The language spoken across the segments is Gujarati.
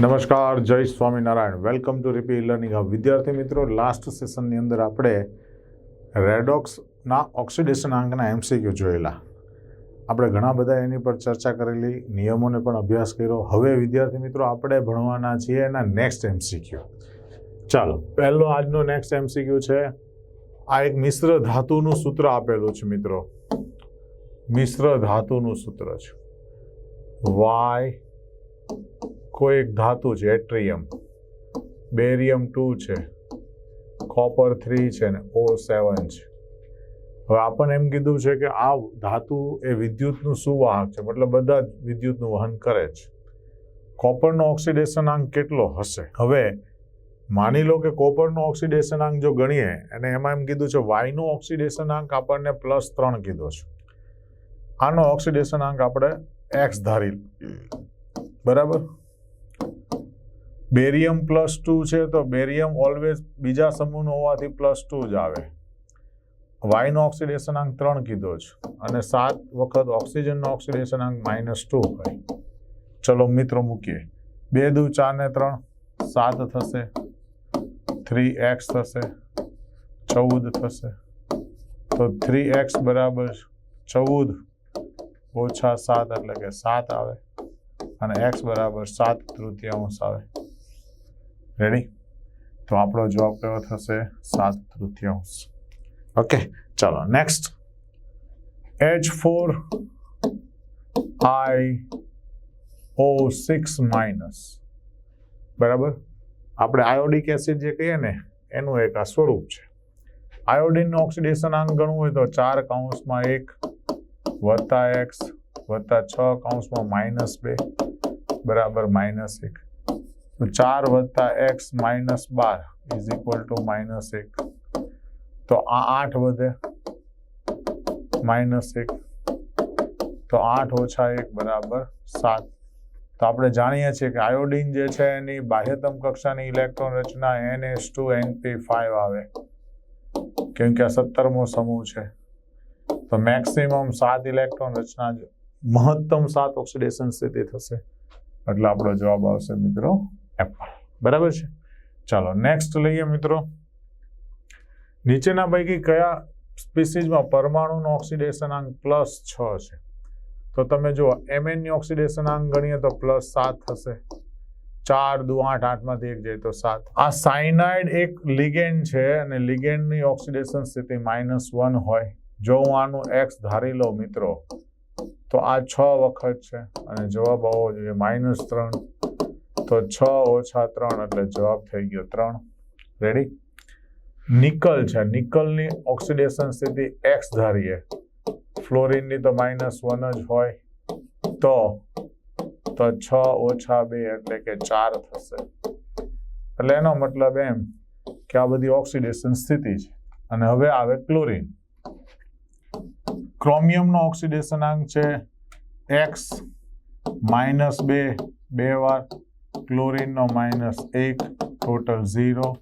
નમસ્કાર, જય સ્વામિનારાયણ. વેલકમ ટુ રીપી લર્નિંગ હબ વિદ્યાર્થી મિત્રો લાસ્ટ સેશનની અંદર આપણે રેડોક્સના ઓક્સિડેશન આંકના એમસીક્યુ જોયેલા. આપણે ઘણા બધા એની પર ચર્ચા કરેલી, નિયમોને પણ અભ્યાસ કર્યો. હવે વિદ્યાર્થી મિત્રો, આપણે ભણવાના છીએ એના નેક્સ્ટ એમસીક્યુ ચાલો, પહેલો આજનો નેક્સ્ટ એમસીક્યુ છે. આ એક મિશ્ર ધાતુનું સૂત્ર આપેલું છે મિત્રો. મિશ્ર ધાતુનું સૂત્ર છે. વાય કોઈ એક ધાતુ છે, એટ્રિયમ. બેરિયમ ટુ છે. કોપર થ્રી છે ને ઓ સેવન છે. હવે આપણને એમ કીધું છે કે આ ધાતુ એ વિદ્યુતનું સુવાહક છે, મતલબ બધા જ વિદ્યુતનું વહન કરે છે. કોપરનો ઓક્સિડેશન આંક કેટલો હશે? હવે માની લો કે કોપરનો ઓક્સિડેશન આંક જો ગણીએ, અને એમાં એમ કીધું છે વાયનો ઓક્સિડેશન આંક આપણને પ્લસ ત્રણ કીધો છે. આનો ઓક્સિડેશન આંક આપણે એક્સ ધારી, બરાબર? બેરિયમ પ્લસ ટુ છે તો બેરિયમ ઓલવેઝ બીજા સમૂહનો હોવાથી પ્લસ ટુ જ આવે. વાયનો ઓક્સિડેશન આંક ત્રણ કીધો છે અને સાત વખત ઓક્સિજનનો ઓક્સિડેશન આંક માઇનસ ટુ હોય. ચલો મિત્રો મૂકીએ. બે દુ ચાર ને ત્રણ, સાત થશે, થ્રી એક્સ થશે, ચૌદ થશે. તો થ્રી એક્સ બરાબર ચૌદ ઓછા સાત એટલે કે સાત આવે અને એક્સ બરાબર સાત તૃતીયાંશ આવે. રેડી તો આપણો જવાબ કયો થશે? સાત તૃતીયાંશ. ઓકે ચાલો next H four I O six minus બરાબર? આપણે આયોડિક એસિડ જે કહીએ ને, એનું એક આ સ્વરૂપ છે. આયોડિનનું ઓક્સિડેશન આંક ગણવું હોય તો ચાર કાઉન્સમાં એક વત્તા એક્સ વત્તા છ કાઉન્સમાં માઇનસ બે. બરાબર, માઇનસ એક. તો ચાર વત્તા એક્સ માઇનસ બાર ઇઝ ઇક્વલ ટુ માઇનસ એક. તો આ આઠ વધે માઇનસ એક. તો આઠ ઓછા એક બરાબર સાત. તો આપણે જાણીએ છીએ કે આયોડિન જે છે એની બાહ્યતમ કક્ષાની ઇલેક્ટ્રોન રચના N S two N P five આવે. કેમ કે આ સત્તરમો સમૂહ છે. તો મેક્સિમમ સાત ઇલેક્ટ્રોન રચના મહત્તમ સાત ઓક્સિડેશન સ્થિતિ થશે. એટલે આપણો જવાબ આવશે મિત્રો એપલ બરાબર છે? ચાલો નેક્સ્ટ લઈએ મિત્રો. નીચેના પૈકી કયા સ્પીસીઝમાં પરમાણુનો ઓક્સિડેશન આંક પ્લસ છ છે? તો તમે જુઓ એમએનની ઓક્સિડેશન આંક ગણીએ તો પ્લસ સાત થશે. ચાર દુ આઠ, આઠમાંથી એક જાય તો સાત. આ સાયનાઇડ એક લિગેન્ડ છે અને લિગેન્ડની ઓક્સિડેશન સ્થિતિ માઇનસ વન હોય. જો હું આનું એક્સ ધારી લઉં મિત્રો, તો આ છ વખત છે અને જવાબ આવવો જોઈએ માઇનસ ત્રણ. તો છ ઓછા ત્રણ એટલે જવાબ થઈ ગયો ત્રણ. રેડી નિકલ છે. નિકલની ઓક્સિડેશન સ્થિતિ એક્સ ધારીએ. ફ્લોરિનની તો માઇનસ વન જ હોય. તો તો છ ઓછા બે એટલે કે ચાર થશે. એટલે એનો મતલબ એમ કે આ બધી ઓક્સિડેશન સ્થિતિ છે. અને હવે આવે ક્લોરિન. ક્રોમિયમનો ઓક્સિડેશન આંક છે એક્સ માઇનસ બે બે વાર. ક્લોરિનનો માઇનસ એક ટોટલ ઝીરો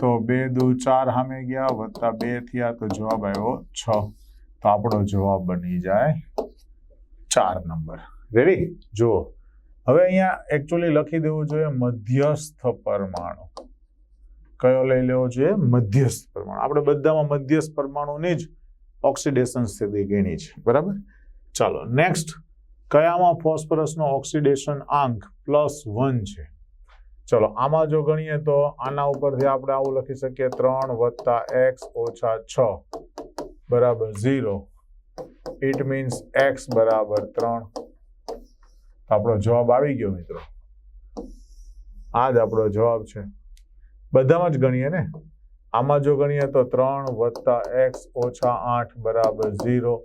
તો બે દુ ચાર સામે ગયા, વત્તા બે થયા, તો જવાબ આવ્યો છ. તો આપણો જવાબ બની જાય ચાર નંબર. રેડી જુઓ. હવે અહીંયા એકચ્યુઅલી લખી દેવું જોઈએ મધ્યસ્થ પરમાણુ. કયો લઈ લેવો જોઈએ? મધ્યસ્થ પરમાણુ. આપણે બધામાં મધ્યસ્થ પરમાણુની જ ઓક્સિડેશન સ્થિતિ ગણી છે. બરાબર? ચાલો નેક્સ્ટ કયામાં ફોસ્ફરસનો ઓક્સિડેશન આંક પ્લસ વન છે? ચલો, આમાં જો ગણીએ તો આના ઉપરથી આપણે આવું લખી શકીએ, ત્રણ વત્તા એક્સ ઓછા છ બરાબર ઝીરો. ઇટ મીન્સ એક્સ બરાબર ત્રણ. આપણો જવાબ આવી ગયો મિત્રો. આ જ આપણો જવાબ છે. બધામાં જ ગણીએ ને? આમાં જો ગણીએ તો ત્રણ વત્તા એક્સ ઓછા આઠ બરાબર ઝીરો.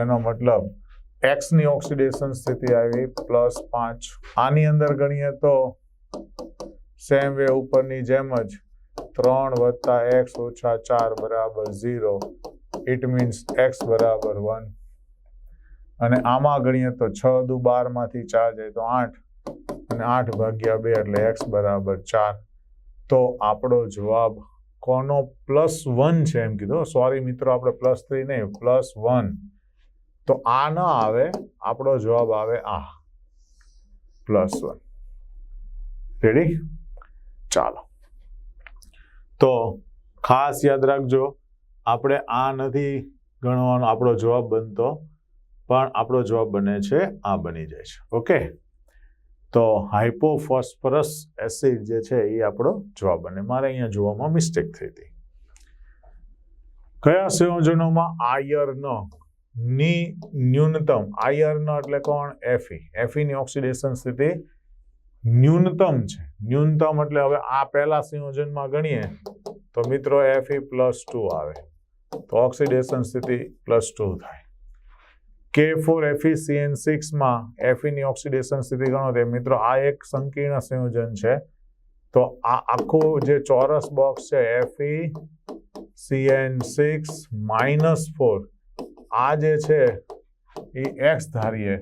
એનો મતલબ એક્સની ઓક્સિડેશન સ્થિતિ આવી, પ્લસ પાંચ. આની અંદર ગણીએ તો સેમ વે ઉપરની જેમ જ ત્રણ વત્તા એક્સ ઓછા ચાર બરાબર ઝીરો. ઇટ મીન્સ એક્સ બરાબર વન અને આમાં ગણીએ તો છ દુ બારમાંથી ચાર જાય તો આઠ. અને આઠ ભાગ્યા બે એટલે એક્સ બરાબર ચાર. તો આપણો જવાબ કોનો પ્લસ વન છે એમ કીધું. સોરી મિત્રો, આપણે પ્લસ થ્રી નહીં, પ્લસ વન. તો આ ન આવે, આપણો જવાબ આવે આ. પ્લસ વન રેડી ચાલો. તો ખાસ યાદ રાખજો, આપણે આ નથી ગણવાનો આપણો જવાબ બનતો, પણ આપણો જવાબ બને છે, આ બની જાય છે. ઓકે તો હાઇપોફોસ્ફરસ એસિડ જે છે, એ આપણો જવાબ બને. મારે અહીંયા જોવામાં મિસ્ટેક થઈ હતી. કયા સંયોજનોમાં આયર્ન ની ન્યૂનતમ આયર્ન એટલે કોણ? એફી એફી ની ઓક્સિડેશન સ્થિતિ ન્યૂનતમ છે. ન્યૂનતમ એટલે હવે આ પહેલા સંયોજનમાં ગણીએ તો મિત્રો એફઈ પ્લસ ટુ આવે. તો ઓક્સિડેશન સ્થિતિ પ્લસ ટુ થાય. કે ફોર એફી સીએન સિક્સમાં એફીની ઓક્સિડેશન સ્થિતિ ગણો તે મિત્રો આ એક સંકીર્ણ સંયોજન છે. તો આ આખું જે ચોરસ બોક્સ છે એફી સીએન સિક્સ માઇનસ ફોર આ જે છે, એ એક્સ ધારીએ.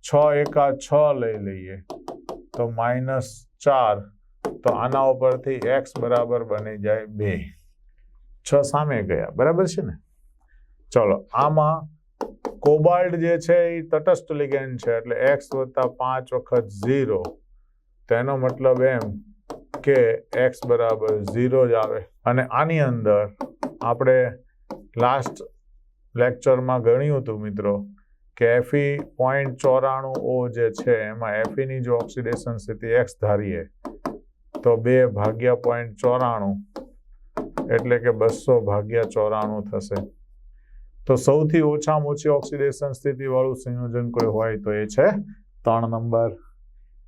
છ એકા છ લઈ લઈએ. તો માઇનસ ચાર. તો આના ઉપરથી એક્સ બરાબર બની જાય બે. છ સામે ગયા. બરાબર છે ને? ચલો, આમાં કોબાલ્ટ જે છે એ તટસ્થ લિગેન્ડ છે, એટલે એક્સ વત્તા પાંચ વખત ઝીરો. તેનો મતલબ એમ કે એક્સ બરાબર ઝીરો જ આવે. અને આની અંદર આપણે લાસ્ટ લેક્ચરમાં ગણ્યું હતું મિત્રો કે એફી પોઈન્ટ ચોરાણું ઓ જે છે એમાં એફીની જો ઓક્સિડેશન સ્થિતિ એક્સ ધારીએ, તો બે ભાગ્યા પોઈન્ટ ચોરાણું એટલે કે બસો ભાગ્યા ચોરાણું થશે. તો સૌથી ઓછામાં ઓછી ઓક્સિડેશન સ્થિતિવાળું સંયોજન કોઈ હોય તો એ છે ત્રણ નંબર.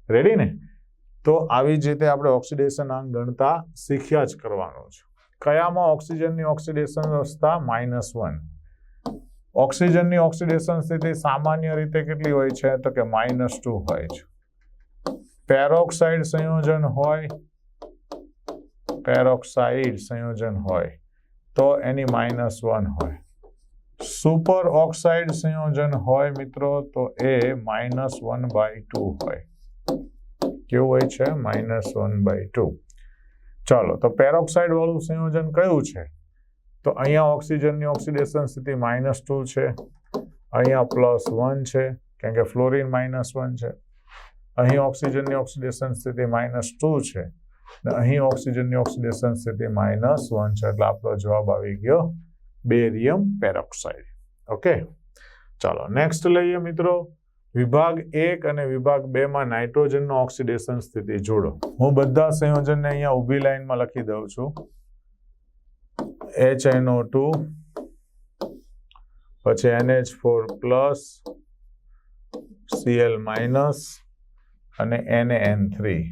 રેડી ને? તો આવી જ રીતે આપણે ઓક્સિડેશન આંક ગણતા શીખ્યા જ કરવાનું છે. કયામાં ઓક્સિજનની ઓક્સિડેશન અવસ્થા? માઇનસ વન ઓક્સિજનની ઓક્સિડેશન સ્થિતિ સામાન્ય રીતે કેટલી હોય છે? તો કે માઇનસ ટુ હોય છે. પેરોક્સાઇડ સંયોજન હોય, પેરોક્સાઇડ સંયોજન હોય, તો એની માઇનસ વન હોય. સુપર ઓક્સાઇડ સંયોજન હોય મિત્રો, તો એ માઇનસ વન બાય ટુ હોય. કેવું હોય છે? Minus one by two. ચાલો, તો પેરોક્સાઇડ વાળું સંયોજન કયું છે? તો અહીંયા ઓક્સિજનની ઓક્સિડેશન સ્થિતિ માઇનસ ટુ છે. અહીંયા પ્લસ વન છે, કેમ કે ફ્લોરિન માઇનસ વન છે. અહીં ઓક્સિજનની ઓક્સિડેશન સ્થિતિ માઇનસ ટુ છે ને અહીં ઓક્સિજનની ઓક્સિડેશન સ્થિતિ માઇનસ વન છે. એટલે આપણો જવાબ આવી ગયો બેરિયમ પેરોક્સાઇડ. ઓકે ચાલો નેક્સ્ટ લઈએ મિત્રો. વિભાગ એક અને વિભાગ બેમાં નાઇટ્રોજનનો ઓક્સિડેશન સ્થિતિ જોડો. હું બધા સંયોજનને અહીંયા ઊભી લાઇનમાં લખી દઉં છું. HNO ટુ પછી NH four plus Cl minus અને NaN થ્રી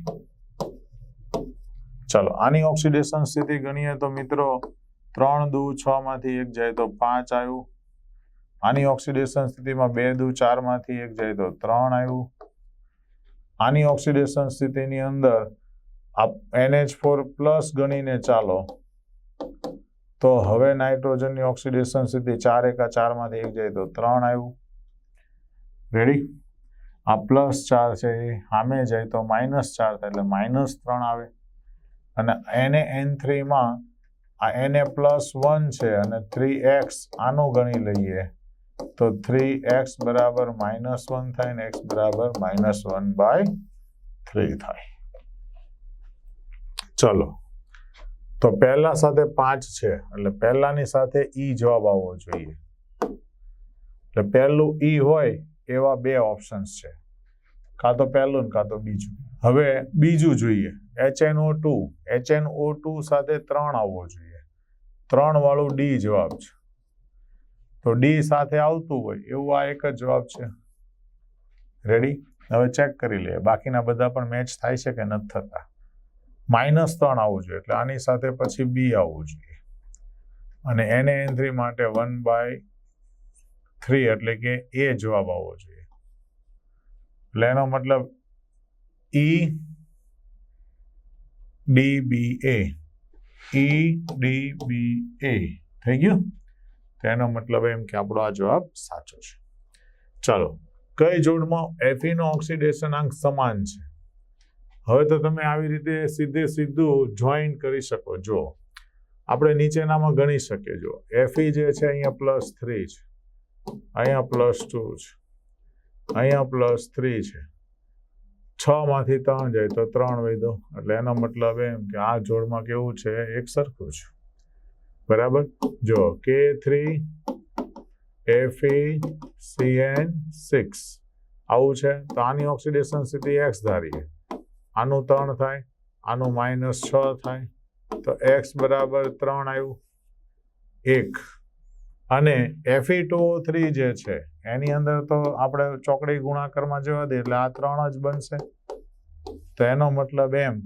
ચાલો, આની ઓક્સિડેશન સ્થિતિ ગણીએ તો મિત્રો ત્રણ દુ છ માંથી એક જાય તો પાંચ આવ્યું. આની ઓક્સિડેશન સ્થિતિમાં બે દુ ચારમાંથી એક જાય તો ત્રણ આવ્યું. આની ઓક્સિડેશન સ્થિતિની અંદર NH ફોર પ્લસ ગણીને ચાલો. તો હવે નાઇટ્રોજનની ઓક્સિડેશન સ્થિતિ ચાર એકા ચારમાંથી એક જાય તો ત્રણ આવ્યું. રેડી આ પ્લસ ચાર છે એ સામે જાય તો માઇનસ ચાર થાય એટલે માઇનસ ત્રણ આવે. અને એને એન થ્રીમાં આ એને પ્લસ વન છે અને થ્રી એક્સ આનું ગણી લઈએ તો થ્રી એક્સ બરાબર માઇનસ વન થાય ને એક્સ બરાબર માઇનસ વન બાય થ્રી થાય. ચલો. તો પહેલા સાથે પાંચ છે, એટલે પહેલાની સાથે ઈ જવાબ આવવો જોઈએ. એટલે પહેલું ઈ હોય, એવા બે ઓપ્શન્સ છે. કાં તો પહેલું ને કાં તો બીજું. હવે બીજું જોઈએ. HNO ટુ એચએનઓ ટુ સાથે ત્રણ આવવો જોઈએ. ત્રણ વાળું ડી જવાબ છે. તો ડી સાથે આવતું હોય, એવું આ એક જ જવાબ છે. રેડી હવે ચેક કરી લઈએ. બાકીના બધા પણ મેચ થાય છે કે નથી થતા? માઇનસ ત્રણ આવવું જોઈએ, એટલે આની સાથે પછી બી આવવું જોઈએ. અને એને એન થ્રી માટે વન બાય થ્રી એટલે કે એ જવાબ આવવો જોઈએ. એટલે એનો મતલબ ઈ ડી બી એ ઈ ડી બી એ થઈ ગયું? તેનો મતલબ એમ કે આપણો આ જવાબ સાચો છે. ચાલો, કઈ જોડમાં એફીનો ઓક્સિડેશન અંક સમાન છે? હવે તો તમે આવી રીતે સીધે સીધું જોઈન કરી શકો. જો આપણે નીચેનામાં ગણી શકીએ. જો એફઈ જે છે અહીંયા પ્લસ થ્રી છે. અહીંયા પ્લસ ટુ છે. અહીંયા પ્લસ થ્રી છે. છ માંથી ત્રણ જાય તો ત્રણ વૈદો એટલે એનો મતલબ એમ કે આ જોડમાં કેવું છે? એક સરખું છે. બરાબર? જો કે થ્રી એફઈ સીએન સિક્સ આવું છે. તો આની ઓક્સિડેશન સ્થિતિ એક્સ ધારીએ. આનું ત્રણ થાય, આનું માઇનસ છ થાય, તો એક્સ બરાબર ત્રણ આવ્યું. એક. અને એફી ટુ થ્રી જે છે, એની અંદર તો આપણે ચોકડી ગુણાકારમાં જવા દઈએ એટલે આ ત્રણ જ બનશે. તો એનો મતલબ એમ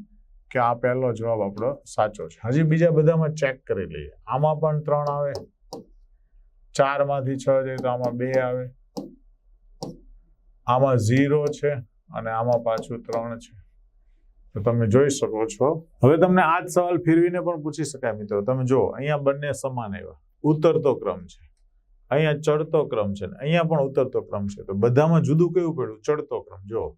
કે આ પહેલો જવાબ આપણો સાચો છે. હજી બીજા બધામાં ચેક કરી લઈએ. આમાં પણ ત્રણ આવે. ચારમાંથી છ જાય તો આમાં બે આવે. આમાં ઝીરો છે અને આમાં પાછું ત્રણ છે. તો તમે જોઈ શકો છો. હવે તમને આ જ સવાલ ફેરવીને પણ પૂછી શકાય મિત્રો. તમે જો અહીંયા બંને સમાન એવા ઉતરતો ક્રમ છે. અહીંયા ચડતો ક્રમ છે ને અહીંયા પણ ઉતરતો ક્રમ છે. તો બધામાં જુદું કયું પડ્યું? ચડતો ક્રમ. જો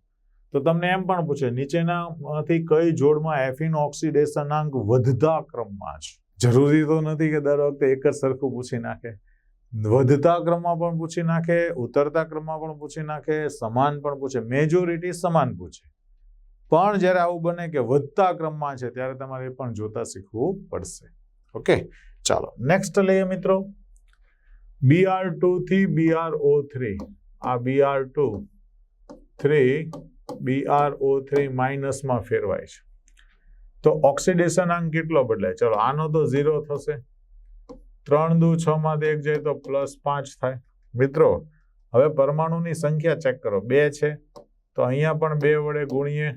તો તમને એમ પણ પૂછે, નીચેનામાંથી કઈ જોડમાં એફિન ઓક્સિડેશનાંક વધતા ક્રમમાં છે? જરૂરી તો નથી કે દર વખતે એક જ સરખું પૂછી નાખે. વધતા ક્રમમાં પણ પૂછી નાખે, ઉતરતા ક્રમમાં પણ પૂછી નાખે, સમાન પણ પૂછે. મેજોરિટી સમાન પૂછે. પણ જ્યારે આવું બને કે વધતા ક્રમમાં છે, ત્યારે તમારે પણ જોતા શીખવું પડશે. ઓકે ચાલો નેક્સ્ટ લઈએ મિત્રો. બીઆર ટુ થી બીઆર ઓ થ્રી આ BR two three BR O three માઇનસમાં ફેરવાય છે. તો ઓક્સિડેશન અંક કેટલો બદલાય? ચલો, આનો તો ઝીરો થશે. ત્રણ દુ છ માંથી એક જાય તો પ્લસ પાંચ થાય. મિત્રો, હવે પરમાણુની સંખ્યા ચેક કરો. બે છે. તો અહીંયા પણ બે વડે ગુણીએ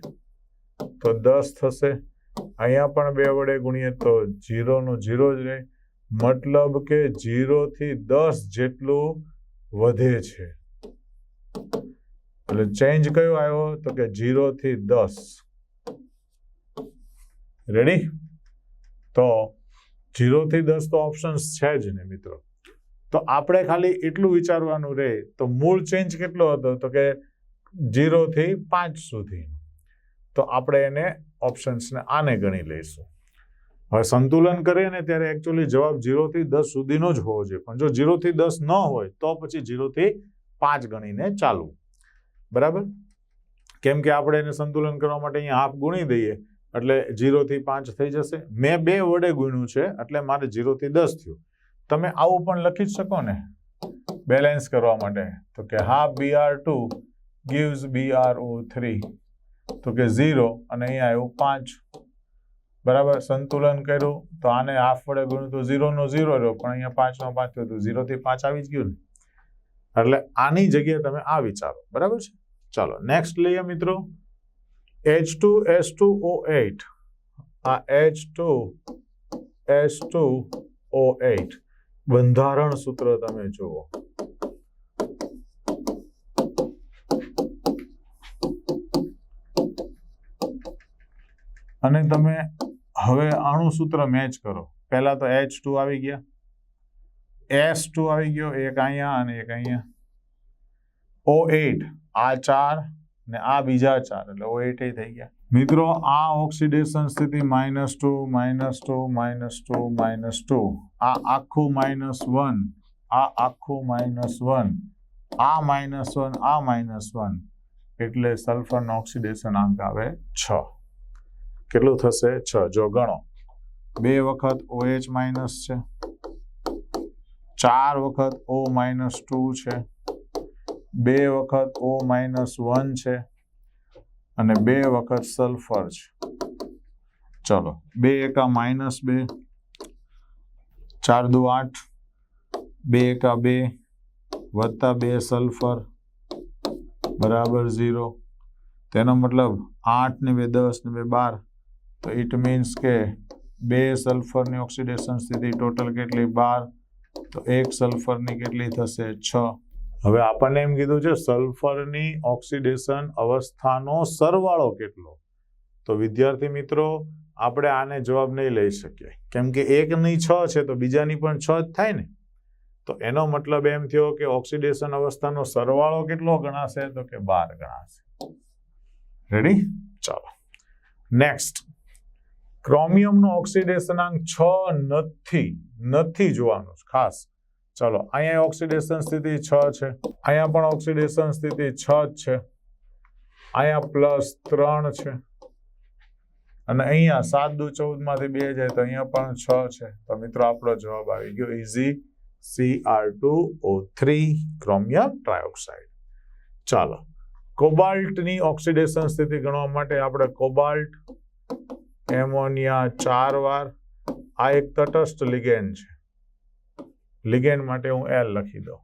તો દસ થશે. અહીંયા પણ બે વડે ગુણીએ તો જીરોનું જીરો જ રહે. મતલબ કે જીરોથી દસ જેટલું વધે છે. એટલે ચેન્જ કયો આવ્યો? તો કે જીરોથી દસ. રેડી તો જીરોથી દસ તો ઓપ્શન્સ છે જ ને મિત્રો. તો આપણે ખાલી એટલું વિચારવાનું રહે તો મૂળ ચેન્જ કેટલો હતો? તો કે જીરો થી પાંચ સુધી તો આપણે એને ઓપ્શન્સને આને ગણી લઈશું. હવે સંતુલન કરીએ ને ત્યારે એકચ્યુઅલી જવાબ જીરોથી દસ સુધીનો જ હોવો જોઈએ. પણ જો જીરોથી દસ ન હોય, તો પછી જીરોથી પાંચ ગણીને ચાલવું બરાબર? કેમ કે આપણે એને સંતુલન કરવા માટે અહીંયા હાફ ગુણી દઈએ, એટલે જીરોથી પાંચ થઈ જશે. મેં બે વડે ગુણ્યું છે, એટલે મારે જીરોથી દસ થયું. તમે આવું પણ લખી જ શકો ને. બેલેન્સ કરવા માટે. તો કે half B R two gives B R O three તો કે ઝીરો અને અહીંયા આવ્યું પાંચ. બરાબર? સંતુલન કર્યું. તો આને હાફ વડે ગુણ્યું તો ઝીરોનો ઝીરો રહ્યો. પણ અહીંયા પાંચ નો પાંચ થયો તો ઝીરોથી પાંચ આવી જ ગયું ને. એટલે આની જગ્યાએ તમે આ વિચારો. બરાબર છે? ચાલો નેક્સ્ટ લઈએ મિત્રો. H two S two O eight આ H two S two O eight બંધારણ સૂત્ર તમે જુઓ. અને તમે હવે અણુસૂત્ર સૂત્ર મેચ કરો. પહેલાં તો એચ ટુ આવી ગયા. એસ ટુ આવી ગયો, એક અહીંયા અને એક અહીંયા. ઓ એટ આ ચાર ને આ બીજા ચાર, એટલે ઓ એટ થઈ ગયા. મિત્રો, આ ઓક્સિડેશન સ્થિતિ minus two minus two minus two minus two આ આખું માઇનસ વન આ આખું માઇનસ વન આ માઇનસ વન આ માઇનસ વન એટલે સલ્ફરનો ઓક્સિડેશન આંક આવે છ. કેટલું થશે? છ. જો ગણો. બે વખત ઓએચ માઇનસ છે. ચાર વખત ઓ માઇનસ ટુ છે. બે વખત ઓ માઇનસ વન છે. અને બે વખત સલ્ફર છે. ચલો, બે એકા માઇનસ બે. ચાર દુ આઠ. બે એકા બે વત્તા બે સલ્ફર. બરાબર ઝીરો. તેનો મતલબ આઠ ને બે દસ ને બે બાર. તો ઇટ મીન્સ કે બે સલ્ફરની ઓક્સિડેશન સ્થિતિ ટોટલ કેટલી? બાર. તો એક સલ્ફરની કેટલી થશે? છ. હવે આપણને એમ કીધું છે સલ્ફરની ઓક્સિડેશન અવસ્થાનો સરવાળો કેટલો? તો વિદ્યાર્થી મિત્રો, આપણે આને જવાબ નહીં લઈ શકીએ. કેમ કે એકની છ છે, તો બીજાની પણ છ જ થાય ને. તો એનો મતલબ એમ થયો કે ઓક્સિડેશન અવસ્થાનો સરવાળો કેટલો ગણાશે? તો કે બાર ગણાશે. રેડી ચાલો. નેક્સ્ટ ક્રોમિયમનો ઓક્સિડેશનાંક છ નથી નથી જોવાનું ખાસ. ચલો, અહીંયા ઓક્સિડેશન સ્થિતિ છ છે. અહીંયા પણ ઓક્સિડેશન સ્થિતિ છ જ છે. અહીંયા પ્લસ ત્રણ છે. અને અહીંયા સાત દુ ચૌદમાંથી બે જાય તો અહીંયા પણ છ છે. તો મિત્રો, આપણો જવાબ આવી ગયો easy C R two O three chromium trioxide. ચાલો, કોબાલ્ટની ઓક્સિડેશન સ્થિતિ ગણવા માટે આપણે કોબાલ્ટ એમોનિયા ચાર વાર. આ એક તટસ્થ લિગેન્ડ છે. લિગેન્ડ માટે હું એલ લખી દઉં.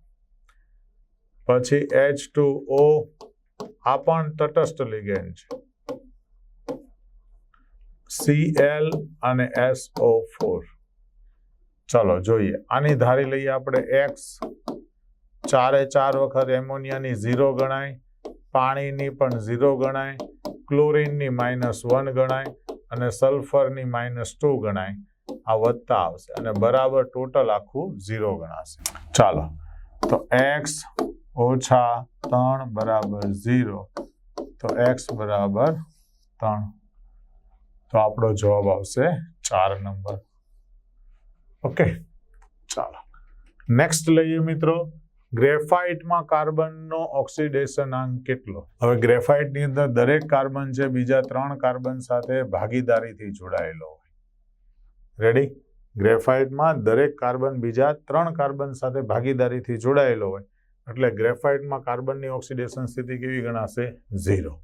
પછી એચ ટુ ઓ આ પણ તટસ્થ લિગેન્ડ છે. સી એલ અને એસ ઓ ફોર ચલો જોઈએ. આની ધારી લઈએ આપણે એક્સ ચારે ચાર વખત એમોનિયાની ઝીરો ગણાય, પાણીની પણ ઝીરો ગણાય, ક્લોરીનની માઇનસ વન ગણાય અને સલ્ફરની માઇનસ ટુ ગણાય, આ વધતા આવશે. અને બરાબર ટોટલ આખું ઝીરો ગણાશે. ચાલો, તો એક્સ ઓછા ત્રણ બરાબર ઝીરો તો એક્સ બરાબર ત્રણ. તો આપણો જવાબ આવશે ચાર નંબર. ઓકે ચાલો. નેક્સ્ટ લઈએ મિત્રો. ગ્રેફાઇટમાં કાર્બનનો ઓક્સિડેશન અંક કેટલો? હવે ગ્રેફાઇટની અંદર દરેક કાર્બન છે, બીજા ત્રણ કાર્બન સાથે ભાગીદારીથી જોડાયેલો હોય. રેડી ગ્રેફાઇટમાં દરેક કાર્બન બીજા ત્રણ કાર્બન સાથે ભાગીદારીથી જોડાયેલો હોય. એટલે ગ્રેફાઇટમાં કાર્બનની ઓક્સિડેશન સ્થિતિ કેવી ગણાશે? ઝીરો.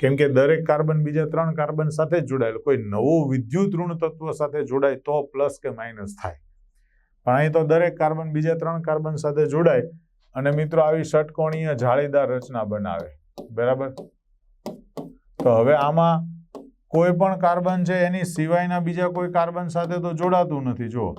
કેમ કે દરેક કાર્બન બીજા ત્રણ કાર્બન સાથે જ જોડાયેલો. કોઈ નવું વિદ્યુત ઋણ તત્વ સાથે જોડાય તો પ્લસ કે માઇનસ થાય. પણ અહીં તો દરેક કાર્બન બીજા ત્રણ કાર્બન સાથે જોડાય અને મિત્રો આવી ષટકોણીય જાળીદાર રચના બનાવે. બરાબર? તો હવે આમાં કોઈ પણ કાર્બન છે, એની સિવાયના બીજા કોઈ કાર્બન સાથે તો જોડાતું નથી. જુઓ,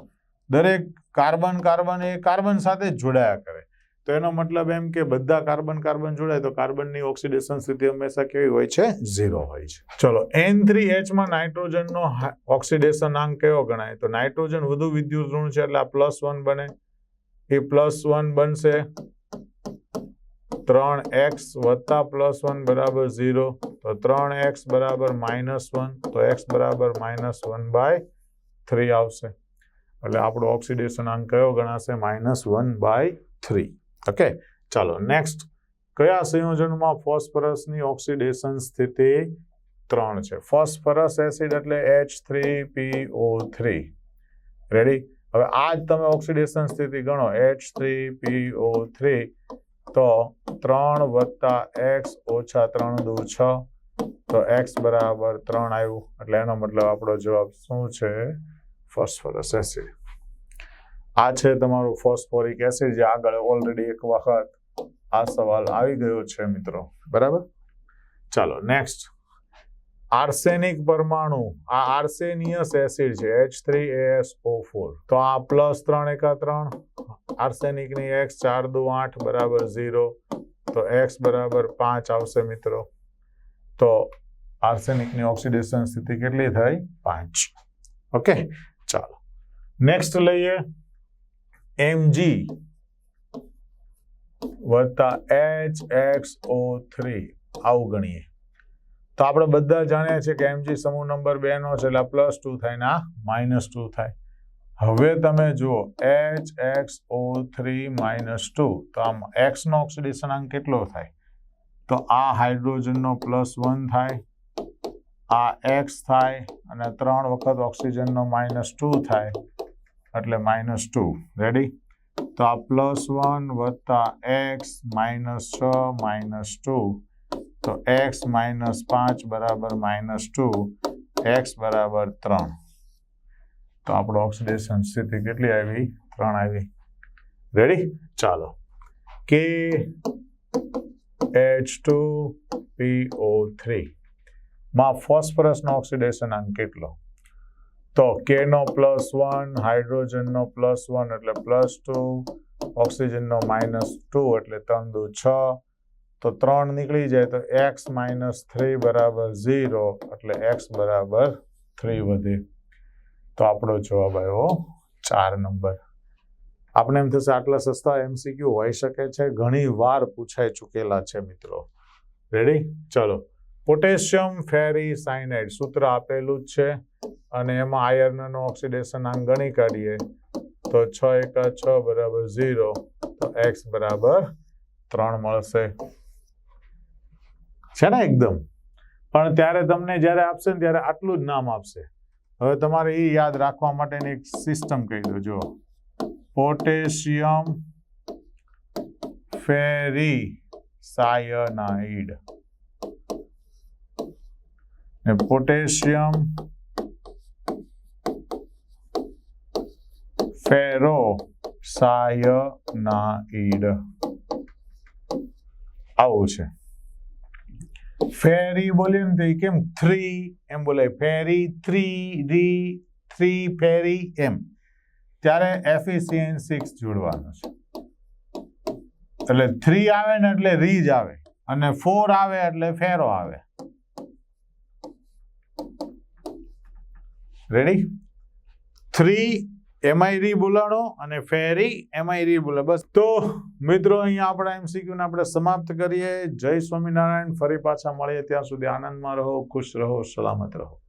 દરેક કાર્બન કાર્બન એ કાર્બન સાથે જ જોડાયા કરે. તો એનો મતલબ એમ કે બધા કાર્બન કાર્બન જોડાય તો કાર્બનની ઓક્સિડેશન સ્થિતિ હંમેશા કેવી હોય છે? ઝીરો હોય છે. ચલો એન થ્રી એચમાં નાઇટ્રોજનનો ઓક્સિડેશન આંક કયો ગણાય? તો નાઇટ્રોજન વધુ વિદ્યુત ઋણ છે એટલે આ પ્લસ વન બને. એ પ્લસ વન બનશે ત્રણ એક્સ વત્તા પ્લસ વન બરાબર ઝીરો. તો ત્રણ એક્સ બરાબર માઇનસ વન. તો એક્સ બરાબર માઇનસ વન બાય થ્રી આવશે. એટલે આપણો ઓક્સિડેશન અંક કયો ગણાશે? Minus one by three. Okay ચાલો નેક્સ્ટ કયા સંયોજનમાં ફોસ્ફરસની ઓક્સિડેશન સ્થિતિ ત્રણ છે? ફોસ્ફરસ એસિડ એટલે H three P O three ready હવે આ જ તમે ઓક્સિડેશન સ્થિતિ ગણો H three P O three તો ત્રણ વત્તા એક્સ ઓછા ત્રણ દુ છ, તો એક્સ બરાબર ત્રણ આવ્યું. એટલે એનો મતલબ આપણો જવાબ શું છે? Phosphorous acid. આ છે તમારું ફોસ્ફોરિક એસિડ જે આગળ ઓલરેડી એક વખત આ સવાલ આવી ગયો છે મિત્રો. બરાબર? ચાલો નેક્સ્ટ આર્સેનિક પરમાણુ. આ આર્સેનિયસ એસિડ છે H three S O four તો આ પ્લસ ત્રણ એકા ત્રણ. આર્સેનિકની એક્સ ચાર દુ આઠ બરાબર ઝીરો તો એક્સ બરાબર પાંચ આવશે મિત્રો. તો આર્સેનિકની ઓક્સિડેશન સ્થિતિ કેટલી થઈ પાંચ. ઓકે ચાલો. નેક્સ્ટ લઈએ. એમજી વત્તા એચ એક્સ ઓ થ્રી આવું ગણીએ. તો આપણે બધા જાણીએ છીએ કે એમજી સમૂહ નંબર બે નો છે એટલે પ્લસ ટુ થાય ને આ માઇનસ ટુ થાય. હવે તમે જુઓ H x O three minus two તો આમ એક્સનો ઓક્સિડેશન આંક કેટલો થાય? તો આ હાઇડ્રોજનનો પ્લસ વન થાય, આ એક્સ થાય, અને ત્રણ વખત ઓક્સિજનનો માઇનસ ટુ થાય. એટલે માઇનસ ટુ રેડી તો આ પ્લસ વન વત્તા એક્સ માઇનસ છ માઇનસ ટુ તો એક્સ માઇનસ પાંચ બરાબર માઇનસ ટુ એક્સ બરાબર ત્રણ. તો આપણો ઓક્સિડેશન સ્થિતિ કેટલી આવી? ત્રણ આવી. રેડી ચાલો. કે એચ ટુ પીઓ થ્રી માં ફોસ્ફરસનો ઓક્સિડેશન અંક કેટલો? તો કે નો પ્લસ વન હાઇડ્રોજનનો પ્લસ વન એટલે પ્લસ ટુ ઓક્સિજનનો માઇનસ ટુ એટલે ત્રણ દુ છ. તો ત્રણ નીકળી જાય તો એક્સ માઇનસ થ્રી બરાબર ઝીરો એટલે એક્સ બરાબર થ્રી વધે. તો આપણો જવાબ આવ્યો ચાર નંબર. આપણે એમ થશે આટલા સસ્તા એમસીક્યુ હોઈ શકે છે, ઘણી વાર પૂછાઈ ચૂકેલા છે મિત્રો. રેડી ચલો. પોટેશિયમ ફેરી સાયનાઇડ સૂત્ર આપેલું જ છે. અને એમાં આયર્નનો ઓક્સિડેશન આંક ગણી કાઢીએ તો છ એકા છ બરાબર ઝીરો તો એક્સ બરાબર ત્રણ મળશે. છે ને એકદમ? પણ ત્યારે તમને જ્યારે આપશે ને ત્યારે આટલું જ નામ આપશે. હવે તમારે એ યાદ રાખવા માટેની એક સિસ્ટમ કહી દો જો પોટેશિયમ ફેરી સાયનાઇડ. ને પોટેશિયમ ફેરો સાયનાઇડ આવું છે. ફેરી બોલીએ ને તો કેમ? થ્રી એમ બોલાય. ફેરી થ્રી રી થ્રી ફેરી એમ. ત્યારે એફિસિયન સિક્સ જોડવાનું છે. એટલે થ્રી આવે ને એટલે રીજ આવે. અને ફોર આવે એટલે ફેરો આવે. રેડી થ્રી એમઆઈરી રી બોલાડો અને ફેરી એમઆઈરી બોલે બસ. તો મિત્રો, અહીંયા આપણા એમસીક્યુને આપણે સમાપ્ત કરીએ. જય સ્વામિનારાયણ. ફરી પાછા મળીએ. ત્યાં સુધી આનંદમાં રહો, ખુશ રહો, સલામત રહો.